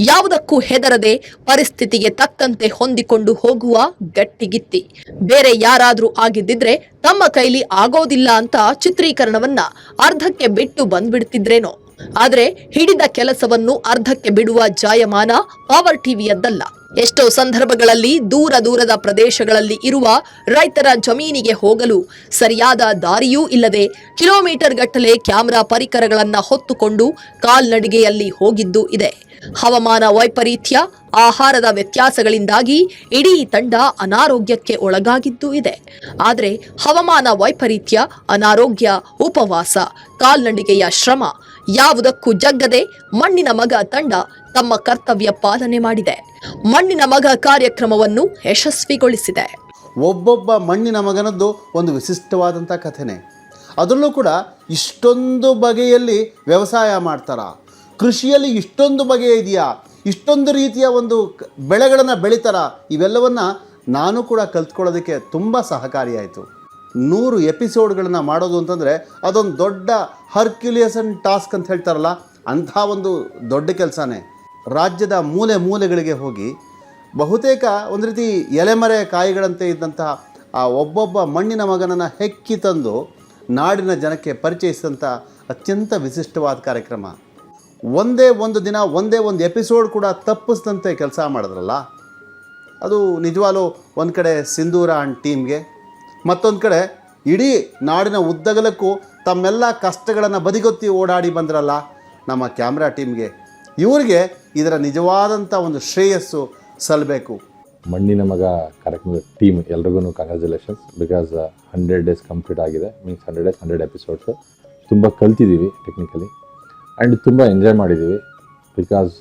Speaker 2: ಯಾವುದಕ್ಕೂ ಹೆದರದೆ ಪರಿಸ್ಥಿತಿಗೆ ತಕ್ಕಂತೆ ಹೊಂದಿಕೊಂಡು ಹೋಗುವ ಗಟ್ಟಿಗಿತ್ತಿ. ಬೇರೆ ಯಾರಾದ್ರೂ ಆಗಿದ್ದಿದ್ರೆ ತಮ್ಮ ಕೈಲಿ ಆಗೋದಿಲ್ಲ ಅಂತ ಚಿತ್ರೀಕರಣವನ್ನ ಅರ್ಧಕ್ಕೆ ಬಿಟ್ಟು ಬಂದ್ಬಿಡ್ತಿದ್ರೇನೋ. ಆದ್ರೆ ಹಿಡಿದ ಕೆಲಸವನ್ನು ಅರ್ಧಕ್ಕೆ ಬಿಡುವ ಜಾಯಮಾನ ಪವರ್ ಟಿವಿಯದ್ದಲ್ಲ. ಎಷ್ಟೋ ಸಂದರ್ಭಗಳಲ್ಲಿ ದೂರ ದೂರದ ಪ್ರದೇಶಗಳಲ್ಲಿ ಇರುವ ರೈತರ ಜಮೀನಿಗೆ ಹೋಗಲು ಸರಿಯಾದ ದಾರಿಯೂ ಇಲ್ಲದೆ ಕಿಲೋಮೀಟರ್ ಗಟ್ಟಲೆ ಕ್ಯಾಮೆರಾ ಪರಿಕರಗಳನ್ನ ಹೊತ್ತುಕೊಂಡು ಕಾಲ್ನಡಿಗೆಯಲ್ಲಿ ಹೋಗಿದ್ದು ಇದೆ. ಹವಾಮಾನ ವೈಪರೀತ್ಯ, ಆಹಾರದ ವ್ಯತ್ಯಾಸಗಳಿಂದಾಗಿ ಇಡೀ ತಂಡ ಅನಾರೋಗ್ಯಕ್ಕೆ ಒಳಗಾಗಿದ್ದು ಇದೆ. ಆದರೆ ಹವಾಮಾನ ವೈಪರೀತ್ಯ, ಅನಾರೋಗ್ಯ, ಉಪವಾಸ, ಕಾಲ್ನಡಿಗೆಯ ಶ್ರಮ ಯಾವುದಕ್ಕೂ ಜಗ್ಗದೆ ಮಣ್ಣಿನ ಮಗ ತಂಡ ತಮ್ಮ ಕರ್ತವ್ಯ ಪಾಲನೆ ಮಾಡಿದೆ. ಮಣ್ಣಿನ ಮಗ ಕಾರ್ಯಕ್ರಮವನ್ನು ಯಶಸ್ವಿಗೊಳಿಸಿದೆ.
Speaker 7: ಒಬ್ಬೊಬ್ಬ ಮಣ್ಣಿನ ಮಗನದ್ದು ಒಂದು ವಿಶಿಷ್ಟವಾದಂಥ ಕಥೆನೆ. ಅದರಲ್ಲೂ ಕೂಡ ಇಷ್ಟೊಂದು ಬಗೆಯಲ್ಲಿ ವ್ಯವಸಾಯ ಮಾಡ್ತಾರ? ಕೃಷಿಯಲ್ಲಿ ಇಷ್ಟೊಂದು ಬಗೆಯ ಇದೆಯಾ? ಇಷ್ಟೊಂದು ರೀತಿಯ ಒಂದು ಬೆಳೆಗಳನ್ನು ಬೆಳೀತಾರ? ಇವೆಲ್ಲವನ್ನು ನಾನು ಕೂಡ ಕಲ್ತ್ಕೊಳ್ಳೋದಕ್ಕೆ ತುಂಬ ಸಹಕಾರಿಯಾಯಿತು. ನೂರು ಎಪಿಸೋಡ್ಗಳನ್ನು ಮಾಡೋದು ಅಂತಂದರೆ ಅದೊಂದು ದೊಡ್ಡ ಹರ್ಕ್ಯುಲಿಯಸನ್ ಟಾಸ್ಕ್ ಅಂತ ಹೇಳ್ತಾರಲ್ಲ, ಅಂಥ ಒಂದು ದೊಡ್ಡ ಕೆಲಸನೇ. ರಾಜ್ಯದ ಮೂಲೆ ಮೂಲೆಗಳಿಗೆ ಹೋಗಿ ಬಹುತೇಕ ಒಂದು ರೀತಿ ಎಲೆಮರೆ ಕಾಯಿಗಳಂತೆ ಇದ್ದಂತಹ ಆ ಒಬ್ಬೊಬ್ಬ ಮಣ್ಣಿನ ಮಗನನ್ನು ಹೆಕ್ಕಿ ತಂದು ನಾಡಿನ ಜನಕ್ಕೆ ಪರಿಚಯಿಸಿದಂಥ ಅತ್ಯಂತ ವಿಶಿಷ್ಟವಾದ ಕಾರ್ಯಕ್ರಮ. ಒಂದೇ ಒಂದು ದಿನ, ಒಂದೇ ಒಂದು ಎಪಿಸೋಡ್ ಕೂಡ ತಪ್ಪಿಸಿದಂತೆ ಕೆಲಸ ಮಾಡಿದ್ರಲ್ಲ? ಅದು ನಿಜವಾಗ್ಲೂ ಒಂದು ಕಡೆ ಸಿಂಧೂರ ಆ್ಯಂಡ್ ಟೀಮ್ಗೆ, ಮತ್ತೊಂದು ಕಡೆ ಇಡೀ ನಾಡಿನ ಉದ್ದಗಲಕ್ಕೂ ತಮ್ಮೆಲ್ಲ ಕಷ್ಟಗಳನ್ನು ಬದಿಗೊತ್ತಿ ಓಡಾಡಿ ಬಂದ್ರಲ್ಲ ನಮ್ಮ ಕ್ಯಾಮ್ರಾ ಟೀಮ್ಗೆ. ಇವರಿಗೆ ಇದರ ನಿಜವಾದಂಥ ಒಂದು ಶ್ರೇಯಸ್ಸು ಸಲ್ಲಬೇಕು
Speaker 8: ಮಣ್ಣಿನ ಮಗ ಕಾರ್ಯಕ್ರಮದ ಟೀಮ್ ಎಲ್ರಿಗೂ congratulations because hundred days complete ಆಗಿದೆ. Means hundred days hundred episodes ತುಂಬ ಕಲ್ತಿದ್ದೀವಿ ಟೆಕ್ನಿಕಲಿ ಆ್ಯಂಡ್ ತುಂಬ ಎಂಜಾಯ್ ಮಾಡಿದ್ದೀವಿ ಬಿಕಾಸ್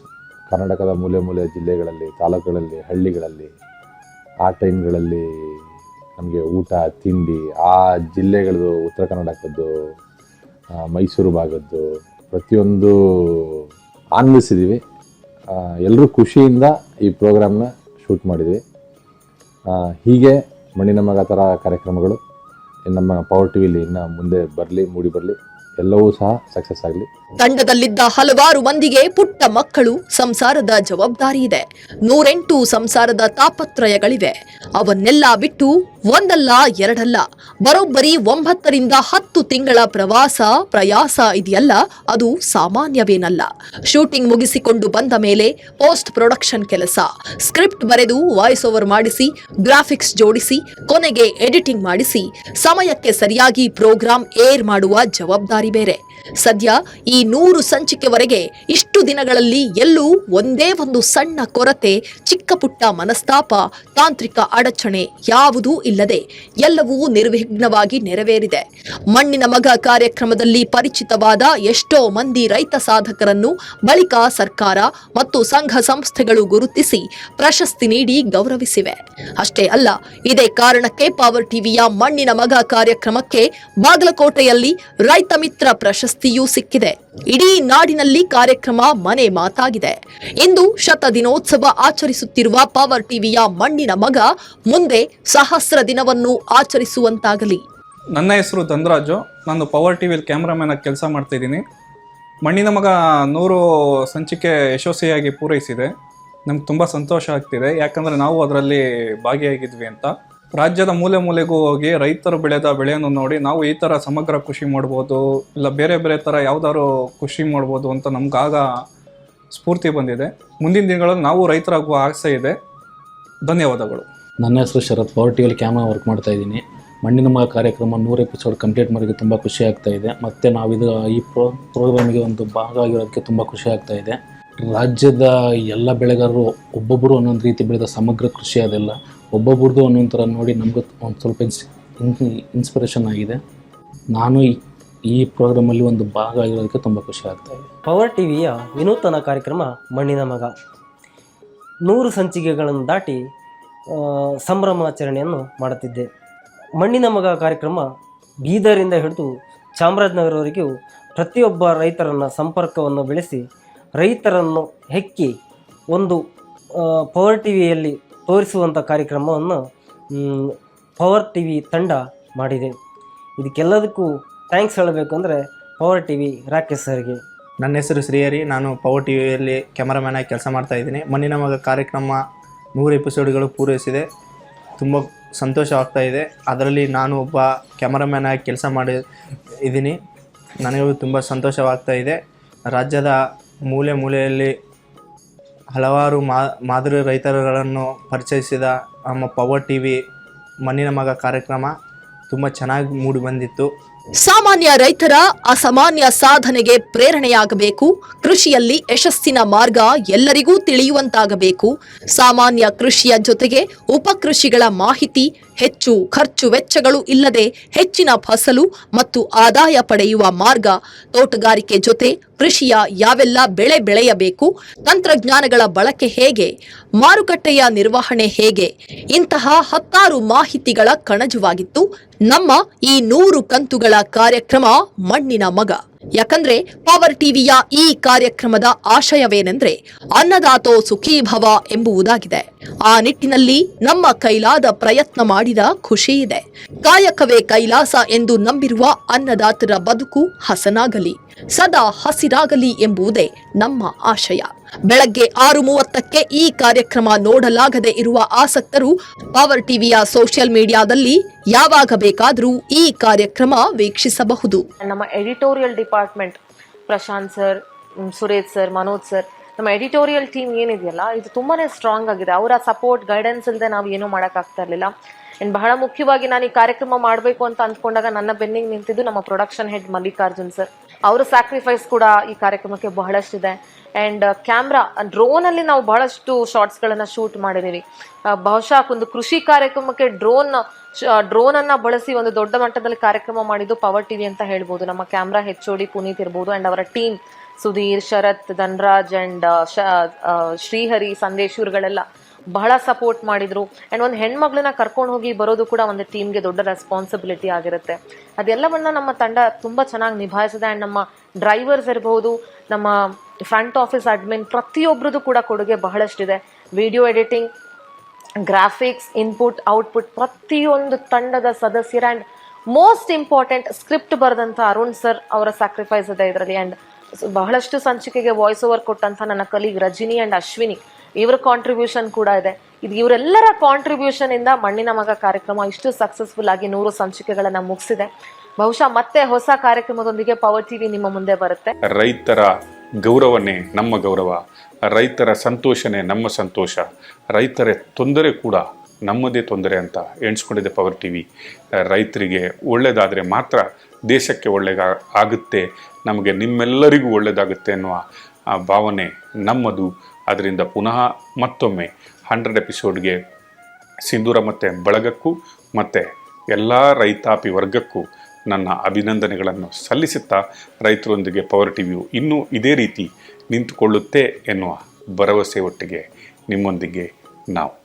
Speaker 8: ಕರ್ನಾಟಕದ ಮೂಲೆ ಮೂಲೆ ಜಿಲ್ಲೆಗಳಲ್ಲಿ, ತಾಲೂಕುಗಳಲ್ಲಿ, ಹಳ್ಳಿಗಳಲ್ಲಿ, ಆ ಟೈಮ್ಗಳಲ್ಲಿ ನಮಗೆ ಊಟ, ತಿಂಡಿ, ಆ ಜಿಲ್ಲೆಗಳದ್ದು, ಉತ್ತರ ಕರ್ನಾಟಕದ್ದು ಮೈಸೂರು ಭಾಗದ್ದು, ಪ್ರತಿಯೊಂದು ಆನಂದಿಸಿದ್ದೀವಿ ಎಲ್ಲರೂ ಖುಷಿಯಿಂದ ಈ ಪ್ರೋಗ್ರಾಮ್ನ ಶೂಟ್ ಮಾಡಿದ್ವಿ. ಹೀಗೆ ಮಣ್ಣಿನ ಮಗ ಥರ ಕಾರ್ಯಕ್ರಮಗಳು ನಮ್ಮ ಪವರ್ ಟಿ ವಿಲಿ ಇನ್ನು ಮುಂದೆ ಬರಲಿ, ಮೂಡಿ ಬರಲಿ, ಎಲ್ಲವೂ ಸಹ ಸಕ್ಸಸ್ ಆಗಲಿ.
Speaker 2: ತಂಡದಲ್ಲಿದ್ದ ಹಲವಾರು ಮಂದಿಗೆ ಪುಟ್ಟ ಮಕ್ಕಳು ಸಂಸಾರದ ಜವಾಬ್ದಾರಿ ಇದೆ. ನೂರೆಂಟು ಸಂಸಾರದ ತಾಪತ್ರಯಗಳಿವೆ. ಅವನ್ನೆಲ್ಲ ಬಿಟ್ಟು ಒಂದಲ್ಲ ಎರಡಲ್ಲ. ಬರೋಬ್ಬರಿ ಒಂಬತ್ತರಿಂದ ಹತ್ತು ತಿಂಗಳ ಪ್ರವಾಸ, ಪ್ರಯಾಸ ಇದೆಯಲ್ಲ, ಅದು ಸಾಮಾನ್ಯವೇನಲ್ಲ. ಶೂಟಿಂಗ್ ಮುಗಿಸಿಕೊಂಡು ಬಂದ ಮೇಲೆ ಪೋಸ್ಟ್ ಪ್ರೊಡಕ್ಷನ್ ಕೆಲಸ. ಸ್ಕ್ರಿಪ್ಟ್ ಬರೆದು ವಾಯ್ಸ್ ಓವರ್ ಮಾಡಿಸಿ, ಗ್ರಾಫಿಕ್ಸ್ ಜೋಡಿಸಿ, ಕೊನೆಗೆ ಎಡಿಟಿಂಗ್ ಮಾಡಿಸಿ, ಸಮಯಕ್ಕೆ ಸರಿಯಾಗಿ ಪ್ರೋಗ್ರಾಂ ಏರ್ ಮಾಡುವ ಜವಾಬ್ದಾರಿ ಬೇರೆ. ಸದ್ಯ ಈ ನೂರು ಸಂಚಿಕೆವರೆಗೆ ಇಷ್ಟು ದಿನಗಳಲ್ಲಿ ಎಲ್ಲೂ ಒಂದೇ ಒಂದು ಸಣ್ಣ ಕೊರತೆ, ಚಿಕ್ಕ ಪುಟ್ಟ ಮನಸ್ತಾಪ, ತಾಂತ್ರಿಕ ಅಡಚಣೆ ಯಾವುದೂ ಇಲ್ಲದೆ ಎಲ್ಲವೂ ನಿರ್ವಿಘ್ನವಾಗಿ ನೆರವೇರಿದೆ. ಮಣ್ಣಿನ ಮಗ ಕಾರ್ಯಕ್ರಮದಲ್ಲಿ ಪರಿಚಿತವಾದ ಎಷ್ಟೋ ಮಂದಿ ರೈತ ಸಾಧಕರನ್ನು ಬಳಿಕ ಸರ್ಕಾರ ಮತ್ತು ಸಂಘ ಸಂಸ್ಥೆಗಳು ಗುರುತಿಸಿ ಪ್ರಶಸ್ತಿ ನೀಡಿ ಗೌರವಿಸಿವೆ. ಅಷ್ಟೇ ಅಲ್ಲ, ಇದೇ ಕಾರಣಕ್ಕೆ ಪವರ್ ಟಿವಿಯ ಮಣ್ಣಿನ ಮಗ ಕಾರ್ಯಕ್ರಮಕ್ಕೆ ಬಾಗಲಕೋಟೆಯಲ್ಲಿ ರೈತ ಮಿತ್ರ ಪ್ರಶಸ್ತಿಯೂ ಸಿಕ್ಕಿದೆ. ಇಡೀ ನಾಡಿನಲ್ಲಿ ಕಾರ್ಯಕ್ರಮ ಮನೆ ಮಾತಾಗಿದೆ. ಇಂದು ಶತ ದಿನೋತ್ಸವ ಆಚರಿಸುತ್ತಿರುವ ಪವರ್ ಟಿವಿಯ ಮಣ್ಣಿನ ಮಗ ಮುಂದೆ ಸಹಸ್ರ ದಿನವನ್ನು ಆಚರಿಸುವಂತಾಗಲಿ.
Speaker 9: ನನ್ನ ಹೆಸರು ಧನರಾಜು. ನಾನು ಪವರ್ ಟಿ ವಿಲಿ ಕ್ಯಾಮ್ರಾಮ್ಯಾನ್ ಆಗಿ ಕೆಲಸ ಮಾಡ್ತಾಯಿದ್ದೀನಿ ಮಣ್ಣಿನ ಮಗ ನೂರು ಸಂಚಿಕೆ ಯಶಸ್ವಿಯಾಗಿ ಪೂರೈಸಿದೆ. ನಮ್ಗೆ ತುಂಬ ಸಂತೋಷ ಆಗ್ತಿದೆ. ಯಾಕಂದರೆ ನಾವು ಅದರಲ್ಲಿ ಭಾಗಿಯಾಗಿದ್ವಿ ಅಂತ. ರಾಜ್ಯದ ಮೂಲೆ ಮೂಲೆಗೂ ಹೋಗಿ ರೈತರು ಬೆಳೆದ ಬೆಳೆಯನ್ನು ನೋಡಿ ನಾವು ಈ ಥರ ಸಮಗ್ರ ಕೃಷಿ ಮಾಡ್ಬೋದು, ಇಲ್ಲ ಬೇರೆ ಬೇರೆ ಥರ ಯಾವ್ದಾದ್ರು ಕೃಷಿ ಮಾಡ್ಬೋದು ಅಂತ ನಮ್ಗಾಗ ಸ್ಫೂರ್ತಿ ಬಂದಿದೆ. ಮುಂದಿನ ದಿನಗಳಲ್ಲಿ ನಾವು ರೈತರಾಗುವ ಆಸೆ ಇದೆ. ಧನ್ಯವಾದಗಳು.
Speaker 10: ನನ್ನ ಹೆಸರು ಶರತ್ ಪವರ್ ಟಿವಿಯಲ್ಲಿ ಕ್ಯಾಮ್ರಾ ವರ್ಕ್ ಮಾಡ್ತಾ ಇದ್ದೀನಿ. ಮಣ್ಣಿನ ಮಗ ಕಾರ್ಯಕ್ರಮ ನೂರು ಎಪಿಸೋಡ್ ಕಂಪ್ಲೀಟ್ ಮಾಡೋಕ್ಕೆ ತುಂಬ ಖುಷಿ ಆಗ್ತಾ ಇದೆ. ಮತ್ತು ಇದು, ಈ ಪ್ರೋ ಪ್ರೋಗ್ರಾಮಿಗೆ ಒಂದು ಭಾಗ ಆಗಿರೋದಕ್ಕೆ ತುಂಬ ಖುಷಿ ಆಗ್ತಾ ಇದೆ. ರಾಜ್ಯದ ಎಲ್ಲ ಬೆಳೆಗಾರರು ಒಬ್ಬೊಬ್ಬರು ಒಂದೊಂದು ರೀತಿ ಬೆಳೆದ ಸಮಗ್ರ ಕೃಷಿ ಅದೆಲ್ಲ. ಒಬ್ಬೊಬ್ರದ್ದು ಒಂದೊಂದು ಥರ ನೋಡಿ ನಮಗೂ ಒಂದು ಸ್ವಲ್ಪ ಇನ್ಸ್ ಇನ್ಸ್ಪಿರೇಷನ್ ಆಗಿದೆ. ನಾನು ಈ ಈ ಪ್ರೋಗ್ರಾಮಲ್ಲಿ ಒಂದು ಭಾಗ ಆಗಿರೋದಕ್ಕೆ ತುಂಬ ಖುಷಿ ಆಗ್ತಾ ಇದೆ.
Speaker 11: ಪವರ್ ಟಿವಿಯ ವಿನೂತನ ಕಾರ್ಯಕ್ರಮ ಮಣ್ಣಿನ ಮಗ. ನೂರು ಸಂಚಿಕೆಗಳನ್ನು ದಾಟಿ ಸಂಭ್ರಮಾಚರಣೆಯನ್ನು ಮಾಡುತ್ತಿದ್ದೆ. ಮಣ್ಣಿನ ಮಗ ಕಾರ್ಯಕ್ರಮ ಬೀದರಿಂದ ಹಿಡಿದು ಚಾಮರಾಜನಗರವರೆಗೂ ಪ್ರತಿಯೊಬ್ಬ ರೈತರನ್ನು ಸಂಪರ್ಕವನ್ನು ಬೆಳೆಸಿ ರೈತರನ್ನು ಹೆಕ್ಕಿ ಒಂದು ಆ, ಪವರ್ ಟಿವಿಯಲ್ಲಿ ತೋರಿಸುವಂಥ ಕಾರ್ಯಕ್ರಮವನ್ನು ಪವರ್ ಟಿ ವಿ ತಂಡ ಮಾಡಿದೆ. ಇದಕ್ಕೆಲ್ಲದಕ್ಕೂ ಥ್ಯಾಂಕ್ಸ್ ಹೇಳಬೇಕು ಅಂದರೆ ಪವರ್ ಟಿ ವಿ ರಾಕೇಶ್ ಸರ್ಗೆ.
Speaker 12: ನನ್ನ ಹೆಸರು ಶ್ರೀಹರಿ, ನಾನು ಪವರ್ ಟಿ ವಿಯಲ್ಲಿ ಕ್ಯಾಮರಾಮ್ಯಾನ್ ಆಗಿ ಕೆಲಸ ಮಾಡ್ತಾ ಇದ್ದೀನಿ. ಮಣ್ಣಿನ ಮಗ ಕಾರ್ಯಕ್ರಮ ನೂರು ಎಪಿಸೋಡ್ಗಳು ಪೂರೈಸಿದೆ. ತುಂಬ ಸಂತೋಷವಾಗ್ತಾ ಇದೆ. ಅದರಲ್ಲಿ ನಾನು ಒಬ್ಬ ಕ್ಯಾಮರಾಮ್ಯಾನ್ ಆಗಿ ಕೆಲಸ ಮಾಡಿ ಇದ್ದೀನಿ. ನನಗೂ ತುಂಬ ಸಂತೋಷವಾಗ್ತಾ ಇದೆ. ರಾಜ್ಯದ ಮೂಲೆ ಮೂಲೆಯಲ್ಲಿ ಹಲವಾರು ಮಾದರಿ ರೈತರುಗಳನ್ನು ಪರಿಚಯಿಸಿದ ನಮ್ಮ ಪವರ್ ಟಿ ವಿ ಮಣ್ಣಿನ ಮಗ ಕಾರ್ಯಕ್ರಮ ತುಂಬ ಚೆನ್ನಾಗಿ ಮೂಡಿ ಬಂದಿತ್ತು.
Speaker 2: ಸಾಮಾನ್ಯ ರೈತರ ಅಸಾಮಾನ್ಯ ಸಾಧನೆಗೆ ಪ್ರೇರಣೆಯಾಗಬೇಕು. ಕೃಷಿಯಲ್ಲಿ ಯಶಸ್ಸಿನ ಮಾರ್ಗ ಎಲ್ಲರಿಗೂ ತಿಳಿಯುವಂತಾಗಬೇಕು. ಸಾಮಾನ್ಯ ಕೃಷಿಯ ಜೊತೆಗೆ ಉಪಕೃಷಿಗಳ ಮಾಹಿತಿ, ಹೆಚ್ಚು ಖರ್ಚು ವೆಚ್ಚಗಳು ಇಲ್ಲದೆ ಹೆಚ್ಚಿನ ಫಸಲು ಮತ್ತು ಆದಾಯ ಪಡೆಯುವ ಮಾರ್ಗ. ತೋಟಗಾರಿಕೆ ಜೊತೆ ಕೃಷಿಯ ಯಾವೆಲ್ಲ ಬೆಳೆ ಬೆಳೆಯಬೇಕು, ತಂತ್ರಜ್ಞಾನಗಳ ಬಳಕೆ ಹೇಗೆ, ಮಾರುಕಟ್ಟೆಯ ನಿರ್ವಹಣೆ ಹೇಗೆ, ಇಂತಹ ಹತ್ತಾರು ಮಾಹಿತಿಗಳ ಕಣಜವಾಗಿತ್ತು. ನಮ್ಮ ಈ ನೂರು ಕಂತುಗಳ ಕಾರ್ಯಕ್ರಮ ಮಣ್ಣಿನ ಮಗ. ಯಾಕಂದ್ರೆ ಪವರ್ ಟಿವಿಯ ಈ ಕಾರ್ಯಕ್ರಮದ ಆಶಯವೇನೆಂದ್ರೆ ಅನ್ನದಾತೋ ಸುಖೀಭವ ಎಂಬುವುದಾಗಿದೆ. ಆ ನಿಟ್ಟಿನಲ್ಲಿ ನಮ್ಮ ಕೈಲಾದ ಪ್ರಯತ್ನ ಮಾಡಿದ ಖುಷಿ ಇದೆ. ಕಾಯಕವೇ ಕೈಲಾಸ ಎಂದು ನಂಬಿರುವ ಅನ್ನದಾತರ ಬದುಕು ಹಸನಾಗಲಿ, ಸದಾ ಹಸಿರಾಗಲಿ ಎಂಬುದೇ ನಮ್ಮ ಆಶಯ. ಬೆಳಗ್ಗೆ ಆರು ಮೂವತ್ತಕ್ಕೆ ಈ ಕಾರ್ಯಕ್ರಮ ನೋಡಲಾಗದೆ ಇರುವ ಆಸಕ್ತರು ಪವರ್ ಟಿವಿಯ ಸೋಷಿಯಲ್ ಮೀಡಿಯಾದಲ್ಲಿ ಯಾವಾಗ ಬೇಕಾದರೂ ಈ ಕಾರ್ಯಕ್ರಮ ವೀಕ್ಷಿಸಬಹುದು.
Speaker 3: ನಮ್ಮ editorial department Prashanth sir Suresh sir Manoj sir ನಮ್ಮ ಎಡಿಟೋರಿಯಲ್ ಟೀಮ್ ಏನಿದೆಯಲ್ಲ, ಇದು ತುಂಬಾ ಸ್ಟ್ರಾಂಗ್ ಆಗಿದೆ. ಅವರ ಸಪೋರ್ಟ್ ಗೈಡೆನ್ಸ್ ಇಲ್ಲದೆ ನಾವು ಏನೂ ಮಾಡೋಕ್ಕಾಗ್ತಾ ಇರಲಿಲ್ಲ. ಆ್ಯಂಡ್ ಬಹಳ ಮುಖ್ಯವಾಗಿ ನಾನು ಈ ಕಾರ್ಯಕ್ರಮ ಮಾಡಬೇಕು ಅಂತ ಅಂದ್ಕೊಂಡಾಗ ನನ್ನ ಬೆನ್ನಿಗೆ ನಿಂತಿದ್ದು ನಮ್ಮ ಪ್ರೊಡಕ್ಷನ್ ಹೆಡ್ ಮಲ್ಲಿಕಾರ್ಜುನ್ ಸರ್ ಅವರ ಸ್ಯಾಕ್ರಿಫೈಸ್ ಕೂಡ ಈ ಕಾರ್ಯಕ್ರಮಕ್ಕೆ ಬಹಳಷ್ಟಿದೆ. ಆ್ಯಂಡ್ ಕ್ಯಾಮ್ರಾ ಡ್ರೋನಲ್ಲಿ ನಾವು ಬಹಳಷ್ಟು ಶಾರ್ಟ್ಸ್ಗಳನ್ನು ಶೂಟ್ ಮಾಡಿದ್ದೀವಿ ಬಹುಶಃ ಒಂದು ಕೃಷಿ ಕಾರ್ಯಕ್ರಮಕ್ಕೆ ಡ್ರೋನ್ ಡ್ರೋನನ್ನು ಬಳಸಿ ಒಂದು ದೊಡ್ಡ ಮಟ್ಟದಲ್ಲಿ ಕಾರ್ಯಕ್ರಮ ಮಾಡಿದ್ದು ಪವರ್ ಟಿವಿ ಅಂತ ಹೇಳ್ಬೋದು. ನಮ್ಮ ಕ್ಯಾಮ್ರಾ ಹೆಚ್ ಡಿ ಪುನೀತ್ ಇರ್ಬೋದು ಅಂಡ್ ಅವರ ಟೀಮ್ ಸುಧೀರ್, ಶರತ್, ಧನ್ರಾಜ್ ಅಂಡ್ ಶ್ರೀಹರಿ, ಸಂದೇಶ್ ಇವ್ರುಗಳೆಲ್ಲ ಬಹಳ ಸಪೋರ್ಟ್ ಮಾಡಿದ್ರು. ಅಂಡ್ ಒಂದು ಹೆಣ್ಮಗಳನ್ನ ಕರ್ಕೊಂಡು ಹೋಗಿ ಬರೋದು ಕೂಡ ಒಂದು ಟೀಮ್ಗೆ ದೊಡ್ಡ ರೆಸ್ಪಾನ್ಸಿಬಿಲಿಟಿ ಆಗಿರುತ್ತೆ. ಅದೆಲ್ಲವನ್ನ ನಮ್ಮ ತಂಡ ತುಂಬ ಚೆನ್ನಾಗಿ ನಿಭಾಯಿಸಿದೆ ಆ್ಯಂಡ್ ನಮ್ಮ ಡ್ರೈವರ್ಸ್ ಇರಬಹುದು ನಮ್ಮ ಫ್ರಂಟ್ ಆಫೀಸ್ ಅಡ್ಮಿನ್ ಪ್ರತಿಯೊಬ್ಬರದ್ದು ಕೂಡ ಕೊಡುಗೆ ಬಹಳಷ್ಟಿದೆ. Video editing graphics input output ಪ್ರತಿಯೊಂದು ತಂಡದ ಸದಸ್ಯರ ಆ್ಯಂಡ್ ಮೋಸ್ಟ್ ಇಂಪಾರ್ಟೆಂಟ್ ಸ್ಕ್ರಿಪ್ಟ್ ಬರೆದಂಥ ಅರುಣ್ ಸರ್ ಅವರ ಸ್ಯಾಕ್ರಿಫೈಸ್ ಇದೆ ಇದರಲ್ಲಿ. ಆ್ಯಂಡ್ ಬಹಳಷ್ಟು ಸಂಚಿಕೆಗೆ ವಾಯ್ಸ್ ಓವರ್ ಕೊಟ್ಟಂಥ ನನ್ನ ಕಲೀಗ್ ರಜಿನಿ ಆ್ಯಂಡ್ ಅಶ್ವಿನಿ. ಇವರ ಕಾಂಟ್ರಿಬ್ಯೂಷನ್ ಕೂಡ ಇದೆ. ಇದು ಇವರೆಲ್ಲರ ಕಾಂಟ್ರಿಬ್ಯೂಷನ್ ಇಂದ ಮಣ್ಣಿನ ಮಗ ಕಾರ್ಯಕ್ರಮ ಇಷ್ಟು ಸಕ್ಸಸ್ಫುಲ್ ಆಗಿ ನೂರು ಸಂಚಿಕೆಗಳನ್ನು ಮುಗಿಸಿದೆ. ಬಹುಶಃ ಮತ್ತೆ ಹೊಸ ಕಾರ್ಯಕ್ರಮದೊಂದಿಗೆ ಪವರ್ ಟಿವಿ ನಿಮ್ಮ ಮುಂದೆ ಬರುತ್ತೆ.
Speaker 1: ರೈತರ ಗೌರವನೇ ನಮ್ಮ ಗೌರವ. ರೈತರ ಸಂತೋಷನೇ ನಮ್ಮ ಸಂತೋಷ. ರೈತರ ತೊಂದರೆ ಕೂಡ ನಮ್ಮದೇ ತೊಂದರೆ ಅಂತ ಎಣಿಸ್ಕೊಂಡಿದೆ ಪವರ್ ಟಿ ವಿ ರೈತರಿಗೆ ಒಳ್ಳೆಯದಾದರೆ ಮಾತ್ರ ದೇಶಕ್ಕೆ ಒಳ್ಳೆಯ ಆಗುತ್ತೆ, ನಮಗೆ ನಿಮ್ಮೆಲ್ಲರಿಗೂ ಒಳ್ಳೆಯದಾಗುತ್ತೆ ಅನ್ನುವ ಭಾವನೆ ನಮ್ಮದು. ಅದರಿಂದ ಪುನಃ ಮತ್ತೊಮ್ಮೆ ಹಂಡ್ರೆಡ್ ಎಪಿಸೋಡ್ಗೆ ಸಿಂಧೂರ ಮತ್ತು ಬಳಗಕ್ಕೂ ಮತ್ತು ಎಲ್ಲ ರೈತಾಪಿ ವರ್ಗಕ್ಕೂ ನನ್ನ ಅಭಿನಂದನೆಗಳನ್ನು ಸಲ್ಲಿಸುತ್ತಾ ರೈತರೊಂದಿಗೆ ಪವರ್ ಟಿವಿಯು ಇನ್ನೂ ಇದೇ ರೀತಿ ನಿಂತುಕೊಳ್ಳುತ್ತೆ ಎನ್ನುವ ಭರವಸೆ ಒಟ್ಟಿಗೆ ನಿಮ್ಮೊಂದಿಗೆ ನಾವು.